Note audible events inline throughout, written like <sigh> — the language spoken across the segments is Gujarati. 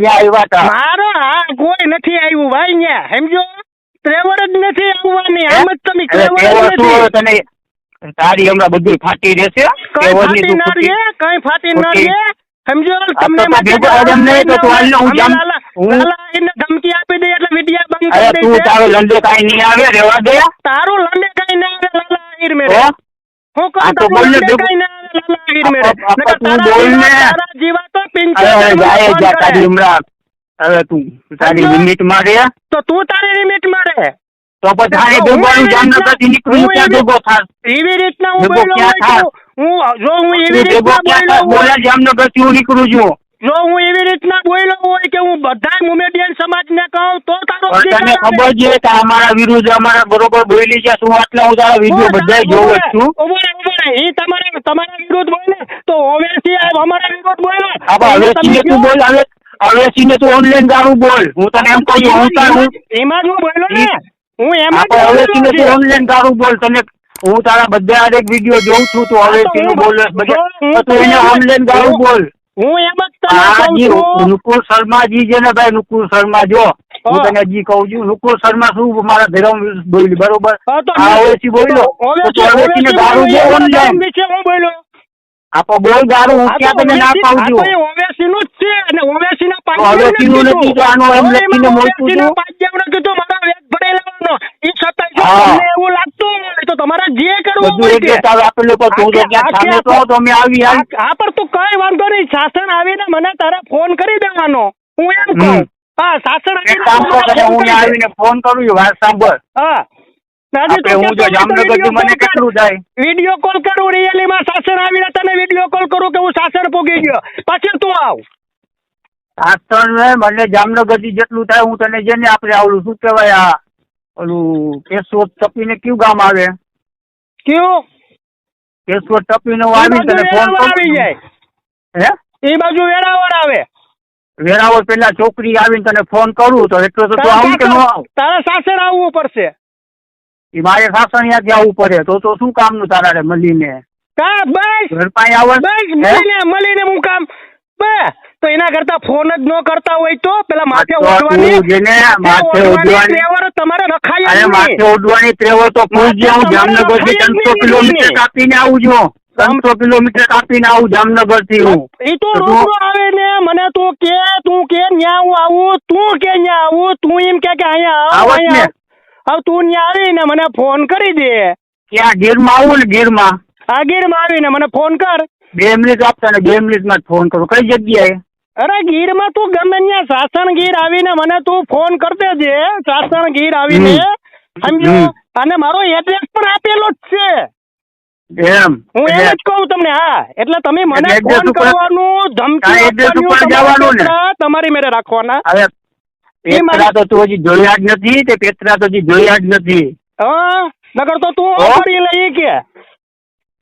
મારો હા કોઈ નથી આવ્યું ભાઈ ન્યા સમજો? ટ્રેવર જ નથી આવવાની આમ જ તમે ટ્રેવર નથી. તને તારી હમણાં બધું ફાટી રહેશે? કઈ ફાટી ના. રે કઈ ફાટી ના. રે સમજો તમને તો માટે ભેગો આદમ નહીં તો હાલ હું જામ- હું- એને ધમકી આપી દે એટલે વિડિયા બંધ કરી દે તું તારો લંડો કાંઈ નહીં આવે રેવા દે. તારું લંડે કઈ ના આવે લાલા આહીર મેરે હું? કહું તારો લંડે. કઈ ના આવે. લાલા મેરે આપા- આપા નકર તું તારા બોલ જેવા- ને. તારા જેવા તો અરે પિંચોતેર અરે મને જાય જા તારી હમણાં હવે તું તારી સમજો? મિનિટ તો તું તારી લિમિટ મારે. તો પછી તારે હું નીકળ્યું ક્યાં થાસ એવી રીતના જો એવી રીતના નીકળું છું. જો હું એવી રીતના બોલ્યો હોય કે હું બધા સમાજ ને કહું તો તારો તને ખબર. છે કે અમારા વિરુદ્ધ અમારા બરોબર બોલી છે શું? આટલા હું તારા વીડિયો બધા જોઉં છું. એ તમારા તમારા વિરુદ્ધ બોલે તો ઓવેસી આ અમારા વિરુદ્ધ બોલે હવે તમે તું બોલ હવે હવે ને તું ઓનલાઈન ગાળું બોલ. હું તને એમ કહું હું તારું એમાં જ હું બોલ્યો ને. હું એમાં જ સીને બોલ્યો તું ઓનલાઈન ગાળું બોલ. તને હું તારા બધા એક વીડિયો જોઉં છું તું સીનું હું બોલ. તું એને ઓનલાઈન ગાળું બોલ. હું એમ જ તને કહું જી છું. નુકુલ શર્માજી છે ને ભાઈ નુકુલ શર્મા જો. હું. તને જી કહું છું નુકુલ શર્મા શું મારા ધર્મ બોલી બરોબર? આ ઓવેસી બોલ્યો. તો ઓવેસી- ને દારૂ બોલ્યો, ઓનલાઈન વિશે હું બોલ્યો? આપો બોલ ગાળું હું આ તો ક્યાં તને ના ઓવેસી- છું તો એ જ છે અને ઓવેસી ના પાંચ ઓવેસીનું કીધું. નથી તો આનો એમ લખીને મોકલું છું. પાંજરાને કીધું, મારા વેગ ભરે લેવાનો. ઈ છતાં જો તમને એવું લાગતું હોય તો તમારે જે કરવું હોય એક તે. એક તારું તું તો ક્યાં સામે તો તો અમે આવી આ પર તું કઈ વાંધો નહીં. શાસન આવીને મને તારે ફોન કરી દેવાનો. હું એમ કહું. હા શાસન આવીને કામ કર ફોન હું કરી આવીને ફોન વાત સાંભળ. હા. આપણે હું જો જામનગરથી મને કેટલું થાય વીડિયો કોલ કરું રિયલીમાં શાસન આવીને તને વીડિયો કોલ કરું કે હું શાસન પૂગી ગયો. પછી તું આવ. આસ્તણ મને જામનગરથી જેટલું થાય હું તને જેને આપણે આવડું શું કહેવાય આ ઓલું કેશોદ ટપીને કયું ગામ આવે? કયું? કેશોદ ટપીને બાજુ તને ફોન આવી જાય. હે? એ બાજુ વેરાવળ આવે. વેરાવળ પેલા છોકરી આવીને તને ફોન કરું તો એટલો તો તું તારા આવું કે ન આવ? તારે સાસણ આવવું પડશે. એ મારે સાસણ ત્યાંથી આવવું પડે. તો તો શું કામનું તારા મળીને? કા બસ! ઘર પાસે આવો બસ મળીને મળીને હું કામ બે તો એના કરતા ફોન જ ન કરતા હોય તો પેલા માથે ઓઢવાની માથે ઓઢવાની ફ્લેવર તમારે રખાય અરે માથે નહીં. ઉડવાની ટ્રેવલ તો હું જામનગરથી ત્રણસો કિલોમીટર કાપીને આવું છું ત્રણસો કિલોમીટર કાપીને આવું જામનગરથી હું. એ તો રૂબરૂ આવે ને. મને તું કે તું કે ન્યા હું આવું તું કે ન્યા આવું તું એમ કે કે અહીંયા આવ અહીંયા આવ. હવે તું ન્યા આવીને મને ફોન કરી દે. ક્યાં? ગીરમાં આવું ને ગીરમાં? આ ગીરમાં આવીને મને ફોન કર. બે મિનિટ આપતા ને બે મિનિટમાં જ ફોન કરું. કઈ જગ્યાએ? અરે ગીરમાં તું ગમે ત્યાં સાસણ ગીર આવીને મને તું ફોન કર દેજે. સાસણ ગીર આવીને. સમજો? અને મારો એડ્રેસ પણ આપેલો જ છે. એમ? હું એમ જ કહું તમને હા. એટલે તમે મને ફોન કરવાનું ધમકી તમારા મેરે રાખવાના. એ પેતરા તો તું હજી જોયા જ નથી તે પેતરા તો હજી જોયા જ નથી. હા? નગર તો તું? કરી લઈ કે.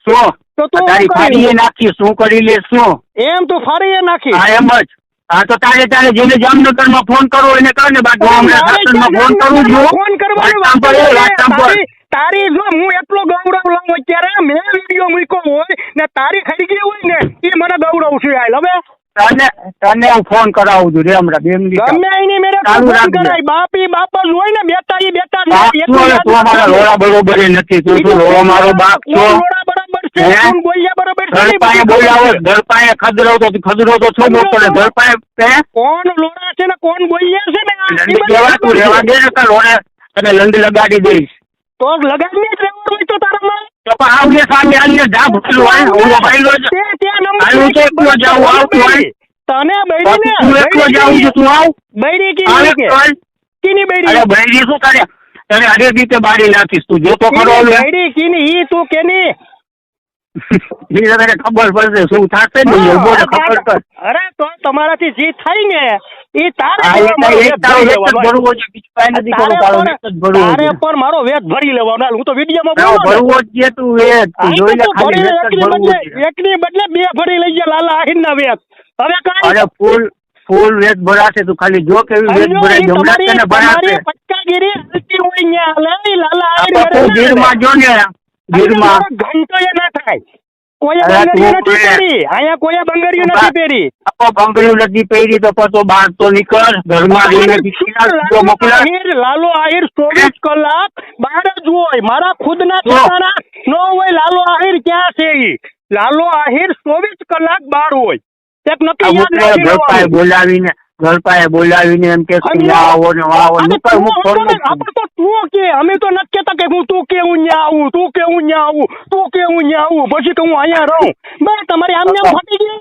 શું? તો તું તારી કરી ફાડીએ નાખી શું કરી લે શું? એમ તું ફરી નાખી. હા એમ જ. હા તો તારે તારે જેને જામનગરમાં ફોન કરવો એને કર ને બાકી હું હમણાં સાસણમાં ફોન કરું છું. ફોન કરવાની. તારી જો હું એટલો ગૌરવ લઉં અત્યારે મેં વીડિયો મૂક્યો હોય ને તારી ગઈ હોય ને એ મને ગૌરવ છે હાલ હવે તને તને હું ફોન કરાવું છું રે હમણાં બે મિનિટ ગમે એની મેરે ફોન કરાય બાપી બાપ જ હોય ને બેટા ઈ બેટા તું અમારા લોડા બરોબર નથી તું તું લોડો મારો બાપ છો. બરાબર છે? કોણ બોલ્યા બરાબર છે પાસે ખદરો તો ખદરો તો છો ખદરો પડે તો- ઘર પાસે કોણ લોડા છે ને કોણ બોલ્યા છે ને લંડી તું છે. દે ને લોડે તને લંડી લગાડી દઈશ. તો લગાડને જ રહેવાનું હોય તો તારામાં તો આવને સામે આવીને જા ભૂલું હોય હું ભાઈલો જ. તે ત્યાં નંબર હાલ તો એકલો જાઉં, આવતું હોય. તને બાકી ને તું એકલો છું તું આવ. બૈરી આવે કીની કે ચાલ. કીની બૈરી અરે ભાઈ શું તારે તને હરેક રીતે બારી નાખીશ તું. જોતો ખરો કીની કીની ઈ તું કેની? <laughs> ઈ તને ખબર પડશે શું થશે ને ઊભો ને ખબર કર. અરે તો તમારાથી જે થાય ને ઈ તારે આ એક મારો એક વેત તારો ભરી એક જ લેવાનો. ભરવો છે બીજું કાંઈ નથી કરવું તારો તારે જ ભરવો તારે છે મારો વેત ભરી લેવાનો. હું તો વિડીયોમાં બોલું ભરવો જ છે તું એ તું જોઈ લે ખાલી ભરી જ એકની છે. એકની બદલે બે ભરી લઈ ગયા લાલા આહીરના વેત હવે કાંઈ અરે ફૂલ ફૂલ વેચ ભરાશે તું ખાલી જો કેવી વેચ ભરાય ઈ જમણા તને ભરાશે. પટકાગીરી હાલતી હોય. લાલા આહીર ના ગીરમાં જો ને. ગીરમાં ઘંટો એ ના થાય. કોઈ બંગડીઓ નથી પહેરી. અહીંયા કોઈ બંગડીઓ નથી પહેરી. બંગડીઓ નથી પહેરી તો પછી બહાર તો નીકળ. ઘરમાં રહીને લાલો આહિર? ચોવીસ કલાક બહાર જ હોય. મારા ખુદના ઠેકાણા નો હોય. લાલો આહિર ક્યાં છે ઈ? લાલો આહિર ચોવીસ કલાક બહાર હોય. બોલાવીને પાસે બોલાવીને એમ કે આવો ને આવો આપણે તું તો કે અમે તો નથી કહેતા કે હું તું કે હું ન્યા આવું તું કે હું ન્યા આવું તું કે હું ન્યા આવું પછી કે હું અહીંયા રહું. બસ તમારી આમ ફાટી ગઈ?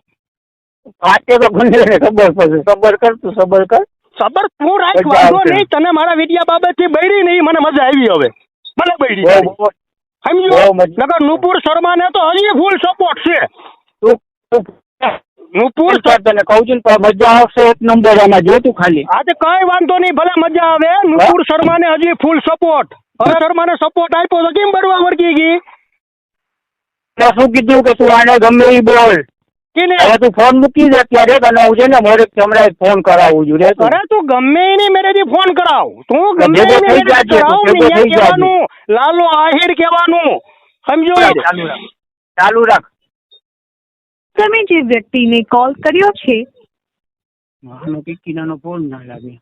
ફાટે તો ઘણી ખબર પડશે. સબર કર તું સબર કર. સબર તું રાખ વાંધો નહીં તને મારા વિડિયા બાબતથી બળી નહીં મને મજા આવી હવે. ભલે બળી સમજ્યો? નગર નુપુર શર્માને તો હજી ફૂલ સપોર્ટ છે. તું નુપુર તને કહું છું ને મજા આવશે એક નંબર આમાં જો તું ખાલી. આજે કઈ વાંધો નહીં ભલે મજા આવે. નુપુર શર્માને હજી ફૂલ સપોર્ટ હવે શર્માને સપોર્ટ આપ્યો તો કેમ બરવા વળગી ગઈ? શું કીધું કે તું આને ગમે એ બોલ. હવે તું ફોન મૂકી દે ત્યારે તને હું છે ને મારે હમણાં ફોન કરાવું છું. અરે તું ગમે એની મેરેજી ફોન કરાવ. તું ગમે ને. કહેવાનું લાલો આહિર કહેવાનું. સમજો ચાલુ રાખ ચાલુ રાખ. તમે જે વ્યક્તિને કોલ કર્યો છે વાહનો કે કિનાનો ફોન ના લાગે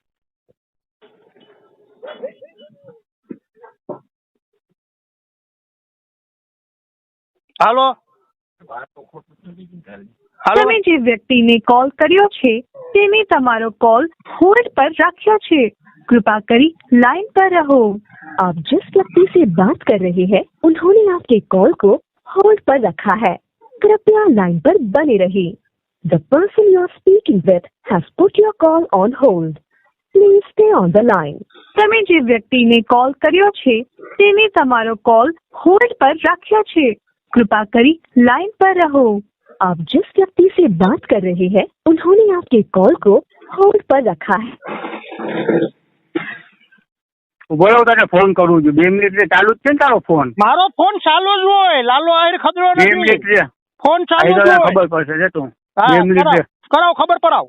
હાલો તમે જે વ્યક્તિને કોલ કર્યો છે તેને તમારો કોલ હોલ્ડ પર રાખ્યો છે कृपा करी लाइन पर रहो आप जिस व्यक्ति से बात कर रहे हैं उन्होंने आपके कॉल को होल्ड पर रखा है कृपया लाइन पर बने रहिए the person you are speaking with has put your call on hold please stay on the line તમે જે વ્યક્તિને કોલ કર્યો છે તેને તમારો કોલ હોલ્ડ પર રાખ્યો છે कृपा करी लाइन पर रहो आप जिस व्यक्ति से बात कर रहे हैं उन्होंने आपके कॉल को होल्ड पर रखा है બોલો તને ફોન કરું છું બે મિનિટ રે ચાલુ જ છે ને તારો ફોન મારો ફોન ચાલુ જ હોય લાલો આહિર ખતરો બે નથી મિનિટ રે ફોન ચાલુ ખબર પડશે જે તું કરાવ ખબર પડાવ.